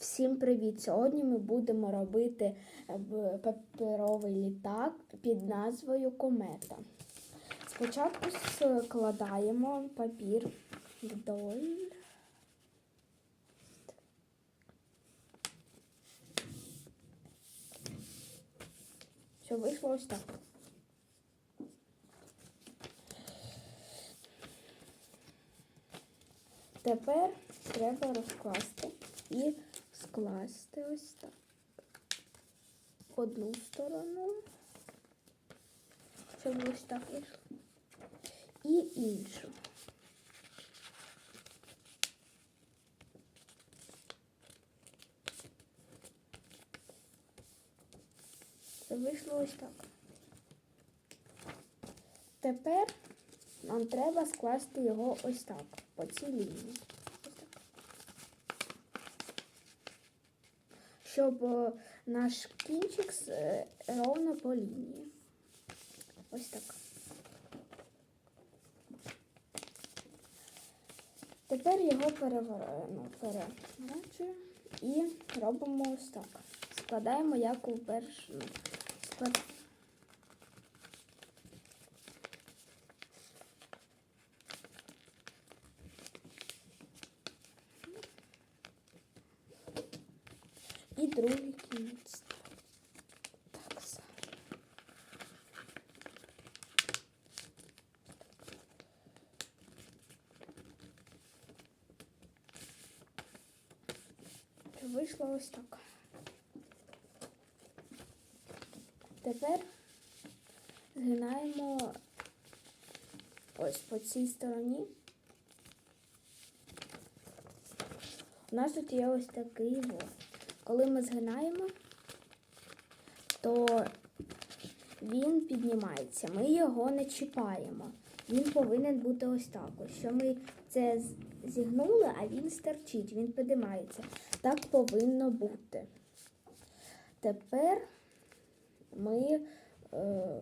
Всім привіт! Сьогодні ми будемо робити е, паперовий літак під назвою Комета. Спочатку складаємо папір вдоль. Що вийшло ось так. Тепер треба розкласти і скласти ось так. Одну сторону, щоб ось так вийшло. І іншу. Вийшло ось так. Тепер нам треба скласти його ось так, по цій лінії. Ось так. Щоб е, наш кінчик е, ровно по лінії. Ось так. Тепер його перевер... ну, переворачуємо і робимо ось так. Складаємо як у першому. Склад... І другий кінець. Так само. Вийшло ось так. Тепер згинаємо ось по цій стороні. У нас тут є ось такий во. Коли ми згинаємо, то він піднімається. Ми його не чіпаємо. Він повинен бути ось так. Ось що ми це зігнули, а він стерчить, він піднімається. Так повинно бути. Тепер ми е,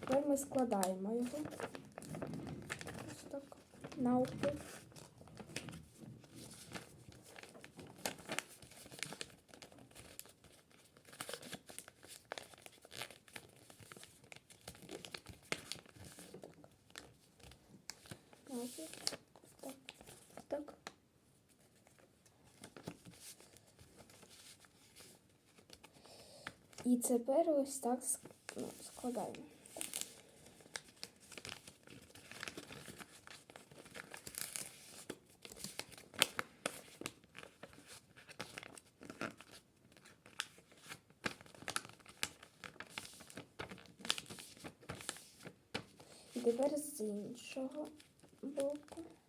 тепер ми складаємо його. Ось так. Навпіл. Навпіл. Так. Так. І тепер ось так ну, складаємо. Тепер з іншого louco.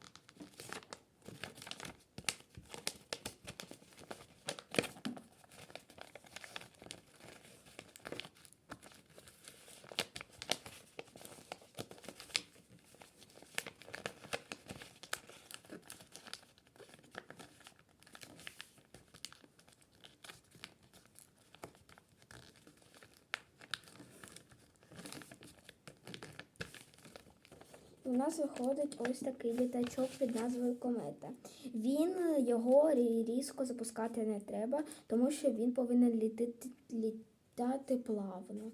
У нас виходить ось такий літачок під назвою Комета. Він його різко запускати не треба, тому що він повинен літати, літати плавно.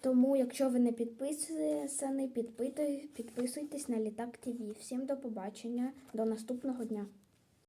Тому, якщо ви не підписані, підписуйтесь на Літак ТВ. Всім до побачення, до наступного дня.